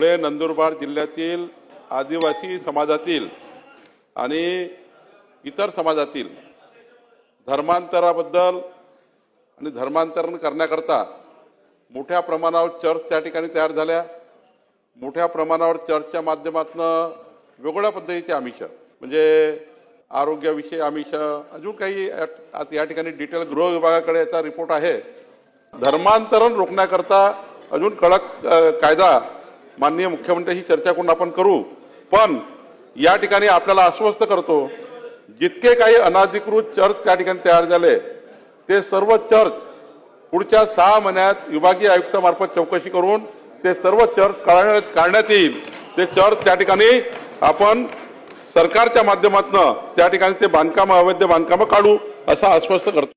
धुळे नंदुरबार जिल्ह्यातील आदिवासी समाजातील आणि इतर समाजातील धर्मांतराबद्दल आणि धर्मांतरण करण्याकरता मोठ्या प्रमाणावर चर्च त्या ठिकाणी तयार झाल्या. मोठ्या प्रमाणावर चर्चच्या माध्यमातून वेगवेगळ्या पद्धतीचे आमिष म्हणजे आरोग्याविषयी आमिष अजून काही आता या ठिकाणी डिटेल गृह विभागाकडे याचा रिपोर्ट आहे. धर्मांतरण रोखण्याकरता अजून कडक कायदा माननीय मुख्यमंत्र्यांशी चर्चा करून आपण करू? पण या ठिकाणी आपल्याला आश्वस्त करतो जितके काही अनाधिकृत चर्च त्या ठिकाणी तयार झाले ते सर्व चर्च पुढच्या सहा महिन्यात विभागीय आयुक्तामार्फत चौकशी करून ते सर्व चर्च काढण्यात काढण्यात येईल. ते चर्च त्या ठिकाणी आपण सरकारच्या माध्यमातून त्या ठिकाणी ते बांधकामं अवैध बांधकामं काढू असं आश्वस्त करतो.